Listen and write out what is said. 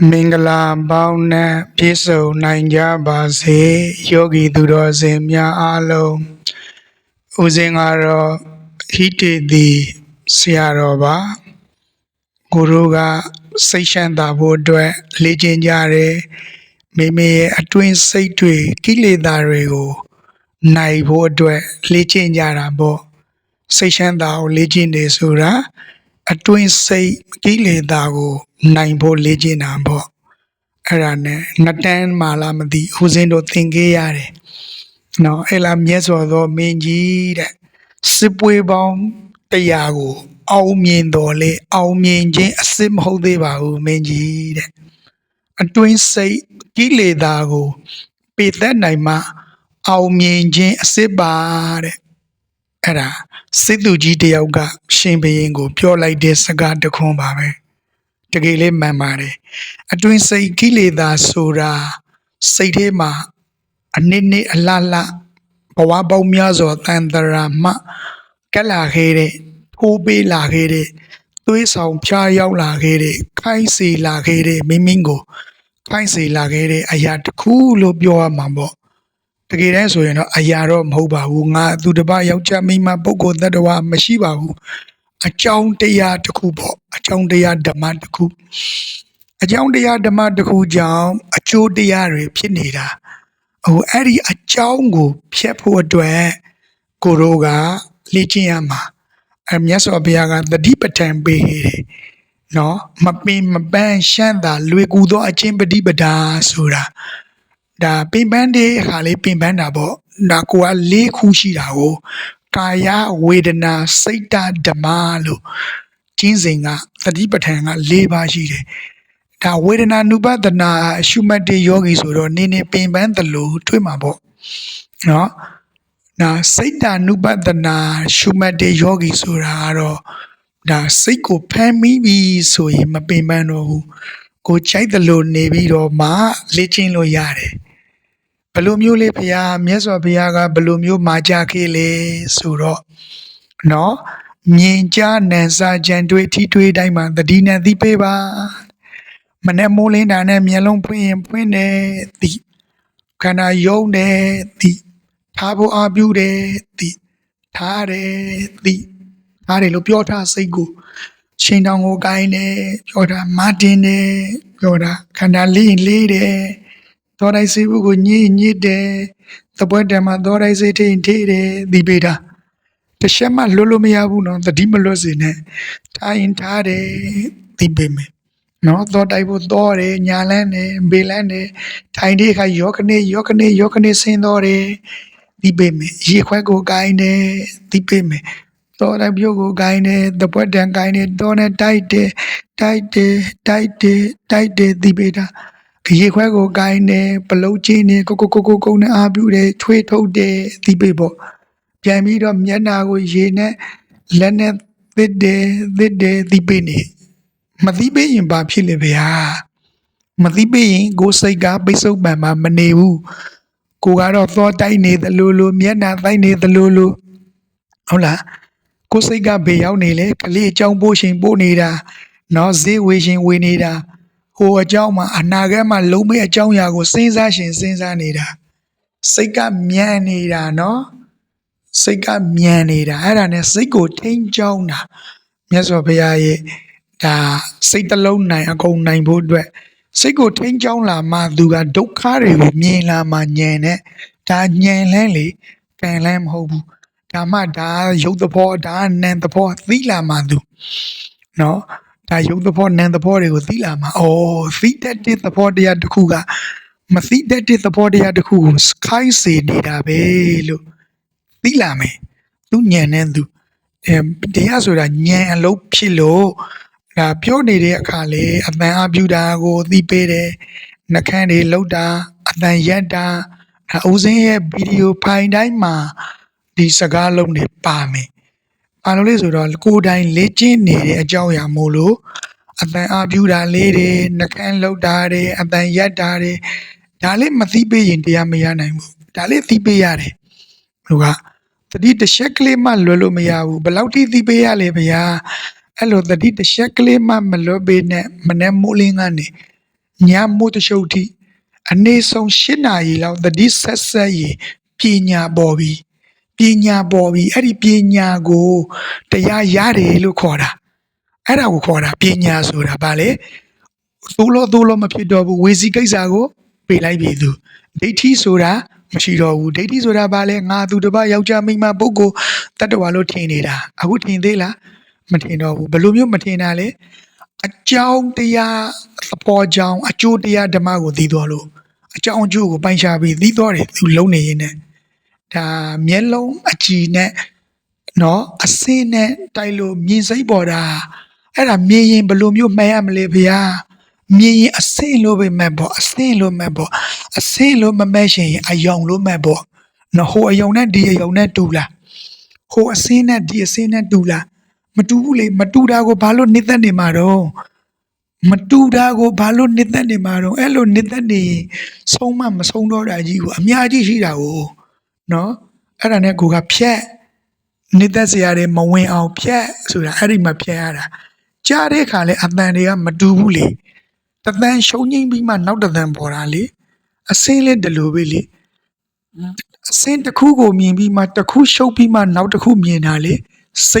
မင်္ဂလာပေါင်းနဲ့ပြည့်စုံနိုင်ကြပါစေယောဂီသူတော်စင်များအားလုံးဦးစင်ကတော့ဟိတေတိဆရာတော်ပါကိုရိုးကစိတ်ရှမ်းသာဖို့အတွက်လေ့ကျင့်ကြတယ်မိမိရဲ့အတွင်းစိတ်တွေကိလေသာတွေကိုနိုင်ဖို့အတွက်လေ့ကျင့်ကြတာပေါ့စိတ်ရှမ်းသာကိုလေ့ကျင့်တယ်ဆိုတာ အတွင်းစိတ်ကိလေသာကို နိုင်ဖို့လေ့ကျင့်တာပေါ့အဲ့ဒါနဲ့နှစ်တန်းမှလာမသိဦးစင်းတို့သင်ခဲ့ရတယ်နော်အဲ့လားမြတ်စွာသောမင်းကြီးတဲ့စစ်ပွဲပေါင်းတရားကို အောင်မြင်တော်လေအောင်မြင်ခြင်းအစစ်မဟုတ်သေးပါဘူးမင်းကြီးတဲ့အတွင်းစိတ်ကိလေသာကို ပေသက်နိုင်မှအောင်မြင်ခြင်းအစစ်ပါတဲ့ အဲ့ဒါစစ်သူကြီးတယောက်ကရှင်ဘရင်ကို ပြောလိုက်တဲ့စကားတစ်ခွန်းပါပဲတကယ်လေးမှန်ပါတယ်အတွင်စိတ်ကိလေသာဆိုတာစိတ်ထဲမှာအနစ်နစ်အလလဘဝပေါင်းများစွာတန်တရာမှကက်လာခဲ့တဲ့ထိုးပေးလာခဲ့တဲ့သွေးဆောင်ဖြားရောက်လာခဲ့တဲ့ခိုင်းစီလာခဲ့တဲ့မိမိကိုခိုင်းစီလာခဲ့တဲ့အရာတစ်ခုလို့ပြောရမှာပေါ့ တကယ်တမ်းဆိုရင်တော့အရာတော့မဟုတ်ပါဘူးငါသူတစ်ပါးယောက်ျားမိန်းမပုဂ္ဂိုလ်တ attva မရှိပါဘူးအကြောင်းတရားတစ်ခုပေါ့အကြောင်းတရားဓမ္မတစ်ခုအကြောင်းတရားဓမ္မတစ်ခုကြောင့်အကျိုးတရားတွေဖြစ်နေတာဟိုအဲ့ဒီအကြောင်းကိုဖျက်ဖို့အတွက်ကိုရောကလေ့ကျင့်ရမှာအမြတ်စွာဘုရားကတတိပဋ္ဌာန်ပေးခဲ့တယ်နော်မပင်မပန်းရှမ်းသာလွေကူသောအချင်းပฏิပဒါဆိုတာ ဒါပင်ပန်းတဲ့အခါလေးပင်ပန်းတာပေါ့ဒါကိုက၄ခုရှိတာကိုကာယဝေဒနာစိတ်ဓဓမ္မလို့ကျင်းစဉ်ကသတိပဋ္ဌာန်က၄ပါးရှိတယ်ဒါဝေဒနာနုပဒနာအရှုမှတ်တဲ့ယောဂီဆိုတော့နင်းနေပင်ပန်းတယ်လို့တွေးမှာပေါ့နော်ဒါစိတ်ဓာနုပဒနာရှုမှတ်တဲ့ယောဂီဆိုတာကတော့ဒါစိတ်ကိုဖမ်းမိပြီဆိုရင်မပင်ပန်းတော့ဘူးကိုကြိုက်တယ်လို့နေပြီးတော့မှလေ့ကျင့်လို့ရတယ် ဘယ်လိုမျိုးလေးဘုရားမြတ်စွာဘုရားကဘယ်လိုမျိုးမာကြခဲ့လဲဆိုတော့နော်မြင်ကြနန်စာကြံတွေးထီတွေးတိုင်းမှာတတိနဲ့သိပေးပါမနဲ့မိုးလင်းတာနဲ့မျက်လုံးဖွင့်ရင်ဖွင့်တယ်သိခန္ဓာယုံတယ်သိထားဖို့အပြုတယ်သိထားတယ်သိထားတယ်လို့ပြောထားစိတ်ကိုရှင်တောင်ကိုကိုင်းတယ်ပြောတာမတင်တယ်ပြောတာခန္ဓာလေးရင်လေးတယ် သောတိုင်းစေဘူးကိုညစ်ညစ်တယ်သပွဲတံမှာသောတိုင်းစေထိန်ထိတယ်ဒီပေတာတစ်ချက်မှလွတ်လို့မရဘူးနော်တတိမလွတ်စေနဲ့ထားရင်ထားတယ်ဒီပေမယ်နော်သောတိုက်ဖို့သောတယ်ညာလန်းတယ်ဘေလန်းတယ်ထိုင်တဲ့အခါယောခနေယောခနေယောခနေဆင်းသောတယ်ဒီပေမယ်ရေခွက်ကိုကိုင်းတယ်ဒီပေမယ်သောတိုင်းပြုတ်ကိုကိုင်းတယ်သပွဲတံကိုင်းတယ်သောနဲ့တိုက်တယ်တိုက်တယ်တိုက်တယ်တိုက်တယ်ဒီပေတာ ရေခွဲကိုကိုင်းတယ်ပလုတ်ချင်းနေကိုကိုကိုကိုကိုနဲ့အားပြုတယ်ချွေးထုတ်တယ်အသီးပေးပေါ့ပြန်ပြီးတော့မျက်နာကိုရေနဲ့လက်နဲ့သစ်တယ်သစ်တယ်အသီးပေးနေမသီးပေးရင်ဘာဖြစ်လဲဗျာမသီးပေးရင်ကိုယ်စိတ်ကပိတ်ဆုပ်ပံမှာမနေဘူးကိုကတော့သောတိုက်နေသလိုလိုမျက်နာတိုက်နေသလိုလိုဟုတ်လားကိုယ်စိတ်ကဘေရောက်နေလေကလေးအကြောင်းပို့ရှင်ပို့နေတာနော်ဈေးဝေရှင်ဝေနေတာဟို အကြောင်းမှာအနာဂတ်မှာလုံးမေးအကြောင်းအရာကိုစဉ်းစားရှင်စဉ်းစားနေတာစိတ်ကမြန်နေတာနော်စိတ်ကမြန်နေတာအဲ့ဒါနဲ့စိတ်ကိုထိန်းချောင်းတာမြတ်စွာဘုရားရဲ့ဒါစိတ်တစ်လုံးနိုင်အကုန်နိုင်ဖို့အတွက်စိတ်ကိုထိန်းချောင်းလာမှသူကဒုက္ခတွေကိုမြင်လာမှညံတဲ့ဒါညံလန်းလေကံလန်းမဟုတ်ဘူးဒါမှဒါရုပ်သဘောဒါနံသဘောသိလာမှသူနော် ဒါယုတ်သဘောနံသဘောတွေကိုသိလာမှာ။အော်သိတတ်တဲ့သဘောတရားတစ်ခုကမသိတတ်တဲ့သဘောတရားတစ်ခုကိုခိုင်းစေနေတာပဲလို့သိလာမယ်။သူညံနေသူအဲတရားဆိုတာညံအလုပ်ဖြစ်လို့ဒါပြောနေတဲ့အခါလေအတန်အပြူတာကိုသိပေးတယ်။နှကန်းတွေလှုပ်တာအတန်ရက်တာဒါဦးစင်းရဲ့ဗီဒီယိုဖိုင်တိုင်းမှာဒီစကားလုံးတွေပါမယ်။ အားလုံးလေးဆိုတော့ကိုယ်တိုင်လေ့ကျင့်နေတဲ့အကြောင်းအရာမို့လို့အတန်အပြူတာလေးတွေနှကန်းလောက်တာတွေအတန်ရက်တာတွေဒါလေးမသိပေးရင်တရားမရနိုင်ဘူးဒါလေးသိပေးရတယ်ဟိုကတတိတစ်ချက်ကလေးမှလွယ်လို့မရဘူးဘယ်လောက်ထိသိပေးရလဲဗျာအဲ့လိုတတိတစ်ချက်ကလေးမှမလွယ်ပေးနဲ့မနဲ့မိုးလင်းကနေညမို့တရှုပ်တိအနေဆုံး၈နာရီလောက်တတိဆက်ဆက်ရပညာပေါ်ပြီ ပညာပေါ်ပြီအဲ့ဒီပညာကိုတရားရတယ်လို့ခေါ်တာအဲ့ဒါကိုခေါ်တာပညာဆိုတာဗာလေသို့လို့သို့လို့မဖြစ်တော့ဘူးဝေစီကိစ္စကိုပေးလိုက်ပြီသူဒိဋ္ဌိဆိုတာမရှိတော့ဘူးဒိဋ္ဌိဆိုတာဗာလေငါသူတစ်ပါးယောက်ျားမိန်းမပုဂ္ဂိုလ်တတ္တဝါလို့ထင်နေတာအခုထင်သေးလားမထင်တော့ဘူးဘယ်လိုမျိုးမထင်တာလဲအကြောင်းတရားသဘောကြောင့်အကျိုးတရားဓမ္မကိုသိသွားလို့အကြောင်းအကျိုးကိုပိုင်းခြားပြီးသိသွားတယ်သူလုံးနေရင်နဲ့ ဒါမျက်လုံးအကြည်နဲ့နော်အစင်းနဲ့တိုက်လို့မြင်စိတ်ပေါ်တာအဲ့ဒါမြင်ရင်ဘယ်လိုမျိုးမှတ်ရမလဲဗျာမြင်ရင်အစင်းလို့ပဲမှတ်ပေါ့အစင်းလို့မှတ်ပေါ့အစင်းလို့မမှတ်ရှင်ရင်အယောင်လို့မှတ်ပေါ့နော်ဟိုအယောင်နဲ့ဒီအယောင်နဲ့တူလားဟိုအစင်းနဲ့ဒီအစင်းနဲ့တူလားမတူဘူးလေမတူတာကိုဘာလို့နှစ်သက်နေမှာတော့မတူတာကိုဘာလို့နှစ်သက်နေမှာတော့အဲ့လိုနှစ်သက်နေရင်ဆုံးမမဆုံးတော့တာကြီးကိုအများကြီးရှိတာကို နော်အဲ့ဒါနဲ့ကိုကဖြက်နှစ်သက်စရာတွေမဝင်အောင်ဖြက်ဆိုတာအဲ့ဒီမှာဖြက်ရတာကြားတဲ့ခါလဲအတန်တွေကမတူဘူးလေတသန်ရှုံငိမ့်ပြီးမှနောက်တသန်ပေါ်တာလေအစင်းလေးတလူပဲလေအစင်းတစ်ခုကိုမြင်ပြီးမှတစ်ခုရှုပ်ပြီးမှနောက်တစ်ခုမြင်တာလေစိတ်